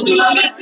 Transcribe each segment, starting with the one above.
do love it.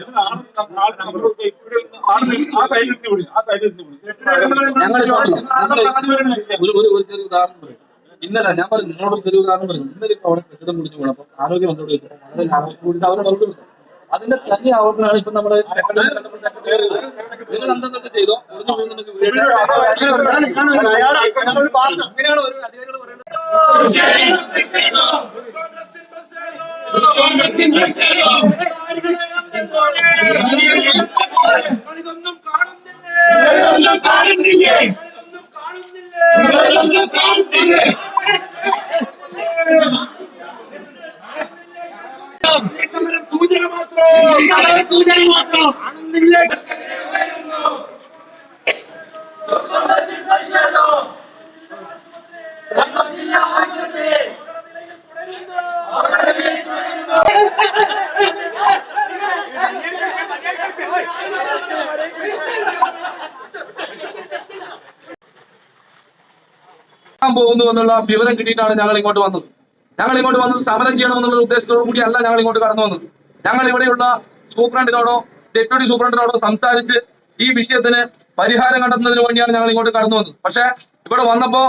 ഒരു ഒരു ഒരു ചെറിയ ഉദാഹരണം പറയും ഇന്നലെ ഞാൻ പറഞ്ഞു നിങ്ങളോട് ചെറിയ ഉദാഹരണം പറഞ്ഞു ഇന്നലെ ഇപ്പൊ അവിടെ കെട്ടിടം പിടിച്ചു പോകണം അപ്പൊ ആരോഗ്യമന്ത്രോട് ചോദിച്ചു വളരെ കൂടിയിട്ട് അവരെ പറഞ്ഞു അതിന്റെ തന്നെ ആവർത്തനമാണ് ഇപ്പൊ നമ്മുടെ നിങ്ങൾ എന്തെന്നൊക്കെ ചെയ്തോ ഒളിഞ്ഞു പോകുന്നതൊക്കെ പോകുന്നു എന്നുള്ള വിവരം കിട്ടിയിട്ടാണ് ഞങ്ങൾ ഇങ്ങോട്ട് വന്നത്. ഞങ്ങൾ ഇങ്ങോട്ട് വന്നത് സമരം ചെയ്യണമെന്നുള്ള ഉദ്ദേശത്തോടു കൂടിയല്ല ഞങ്ങൾ ഇങ്ങോട്ട് കടന്നു വന്നത്. ഞങ്ങൾ ഇവിടെയുള്ള സൂപ്രണ്ടിനോടോ ഡെപ്യൂട്ടി സൂപ്രണ്ടിനോടോ സംസാരിച്ച് ഈ വിഷയത്തിന് പരിഹാരം കണ്ടെത്തുന്നതിന് വേണ്ടിയാണ് ഞങ്ങൾ ഇങ്ങോട്ട് കടന്നു വന്നത്. പക്ഷേ ഇവിടെ വന്നപ്പോ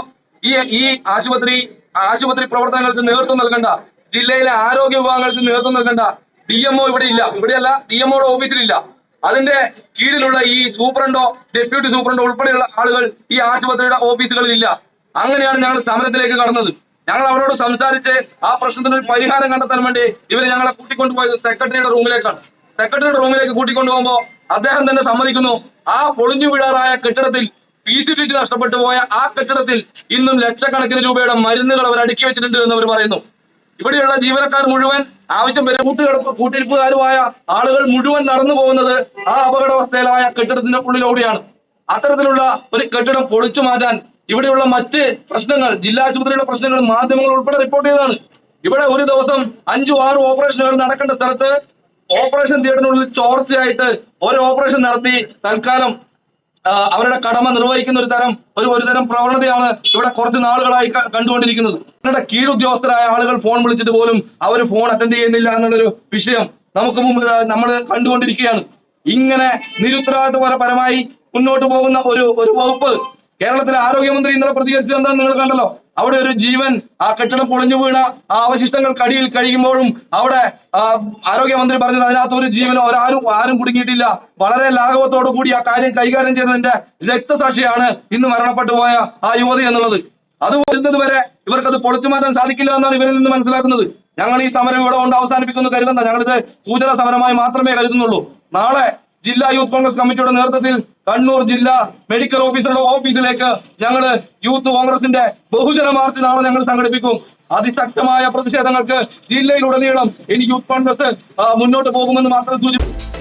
ഈ ഈ ആശുപത്രി ആശുപത്രി പ്രവർത്തനങ്ങൾക്ക് നേതൃത്വം നൽകണ്ട ജില്ലയിലെ ആരോഗ്യ വിഭാഗങ്ങൾക്ക് നേതൃത്വം നൽകേണ്ട ഡി എംഒ ഇവിടെ ഇല്ല. ഇവിടെയല്ല ഡി എംഒയുടെ ഓഫീസിലില്ല അതിന്റെ കീഴിലുള്ള ഈ സൂപ്രണ്ടോ ഡെപ്യൂട്ടി സൂപ്രണ്ടോ ഉൾപ്പെടെയുള്ള ആളുകൾ ഈ ആശുപത്രിയുടെ ഓഫീസുകളിൽ ഇല്ല. അങ്ങനെയാണ് ഞങ്ങൾ സമരത്തിലേക്ക് കടന്നത്. ഞങ്ങൾ അവരോട് സംസാരിച്ച് ആ പ്രശ്നത്തിന് ഒരു പരിഹാരം കണ്ടെത്താൻ വേണ്ടി ഇവർ ഞങ്ങളെ കൂട്ടിക്കൊണ്ടുപോയത് സെക്രട്ടറിയുടെ റൂമിലേക്കാണ്. സെക്രട്ടറിയുടെ റൂമിലേക്ക് കൂട്ടിക്കൊണ്ടുപോകുമ്പോൾ അദ്ദേഹം തന്നെ സമ്മതിക്കുന്നു. ആ പൊളിഞ്ഞു വീഴാറായ കെട്ടിടത്തിൽ പി സി ടി നഷ്ടപ്പെട്ടു പോയ ആ കെട്ടിടത്തിൽ ഇന്നും ലക്ഷക്കണക്കിന് രൂപയുടെ മരുന്നുകൾ അവർ അടുക്കി വെച്ചിട്ടുണ്ട് എന്ന് അവർ പറയുന്നു. ഇവിടെയുള്ള ജീവനക്കാർ മുഴുവൻ ആവശ്യം വരെ കൂട്ടുകിടപ്പ് കൂട്ടിരിപ്പുകാരുമായ ആളുകൾ മുഴുവൻ നടന്നു പോകുന്നത് ആ അപകടാവസ്ഥയിലായ കെട്ടിടത്തിന്റെ ഉള്ളിലൂടെയാണ്. അത്തരത്തിലുള്ള ഒരു കെട്ടിടം പൊളിച്ചു മാറ്റാൻ ഇവിടെയുള്ള മറ്റ് പ്രശ്നങ്ങൾ ജില്ലാ ആശുപത്രിയുടെ പ്രശ്നങ്ങൾ മാധ്യമങ്ങൾ ഉൾപ്പെടെ റിപ്പോർട്ട് ചെയ്തതാണ്. ഇവിടെ ഒരു ദിവസം അഞ്ചു ആറ് ഓപ്പറേഷനുകൾ നടക്കേണ്ട സ്ഥലത്ത് ഓപ്പറേഷൻ തിയേറ്ററിനുള്ളിൽ ചോർച്ചയായിട്ട് ഒരു ഓപ്പറേഷൻ നടത്തി തൽക്കാലം അവരുടെ കടമ നിർവഹിക്കുന്ന ഒരു തരം ഒരു ഒരു തരം പ്രവണതയാണ് ഇവിടെ കുറച്ച് നാളുകളായി കണ്ടുകൊണ്ടിരിക്കുന്നത്. അവരുടെ കീഴുദ്യോഗസ്ഥരായ ആളുകൾ ഫോൺ വിളിച്ചിട്ട് പോലും അവർ ഫോൺ അറ്റൻഡ് ചെയ്യുന്നില്ല എന്നുള്ളൊരു വിഷയം നമുക്ക് മുമ്പ് നമ്മൾ കണ്ടുകൊണ്ടിരിക്കുകയാണ്. ഇങ്ങനെ നിരുത്തരവാദിത്വപരമായി മുന്നോട്ട് പോകുന്ന ഒരു ഒരു വകുപ്പ് കേരളത്തിലെ ആരോഗ്യമന്ത്രി ഇന്നലെ പ്രതികരിച്ചത് എന്താ നിങ്ങൾ കണ്ടല്ലോ? അവിടെ ഒരു ജീവൻ ആ കെട്ടിടം പൊളിഞ്ഞു വീണ ആ അവശിഷ്ടങ്ങൾക്കടിയിൽ കഴിയുമ്പോഴും അവിടെ ആരോഗ്യമന്ത്രി പറഞ്ഞത് അതിനകത്ത് ഒരു ജീവനോ ഒരാരും ആരും കുടുങ്ങിയിട്ടില്ല. വളരെ ലാഘവത്തോടു കൂടി ആ കാര്യം കൈകാര്യം ചെയ്തതിന്റെ രക്തസാക്ഷിയാണ് ഇന്ന് മരണപ്പെട്ടു പോയ ആ യുവതി എന്നുള്ളത്. അത് വരുന്നത് വരെ ഇവർക്കത് പൊളിച്ചു മാറ്റാൻ സാധിക്കില്ല എന്നാണ് ഇവരിൽ നിന്ന് മനസ്സിലാക്കുന്നത്. ഞങ്ങൾ ഈ സമരം ഇവിടെ കൊണ്ട് അവസാനിപ്പിക്കുന്നു കരുതണ്ട ഞങ്ങളിത് സൂചന സമരമായി മാത്രമേ കരുതുന്നുള്ളൂ. നാളെ ജില്ലാ യൂത്ത് കോൺഗ്രസ് കമ്മിറ്റിയുടെ നേതൃത്വത്തിൽ കണ്ണൂർ ജില്ലാ മെഡിക്കൽ ഓഫീസറുടെ ഓഫീസിലേക്ക് ഞങ്ങൾ യൂത്ത് കോൺഗ്രസിന്റെ ബഹുജന മാർച്ച് നാളെ ഞങ്ങൾ സംഘടിപ്പിക്കും. അതിശക്തമായ പ്രതിഷേധങ്ങൾക്ക് ജില്ലയിലുടനീളം ഇനി യൂത്ത് കോൺഗ്രസ് മുന്നോട്ട് പോകുമെന്ന് മാത്രം സൂചിപ്പിക്കും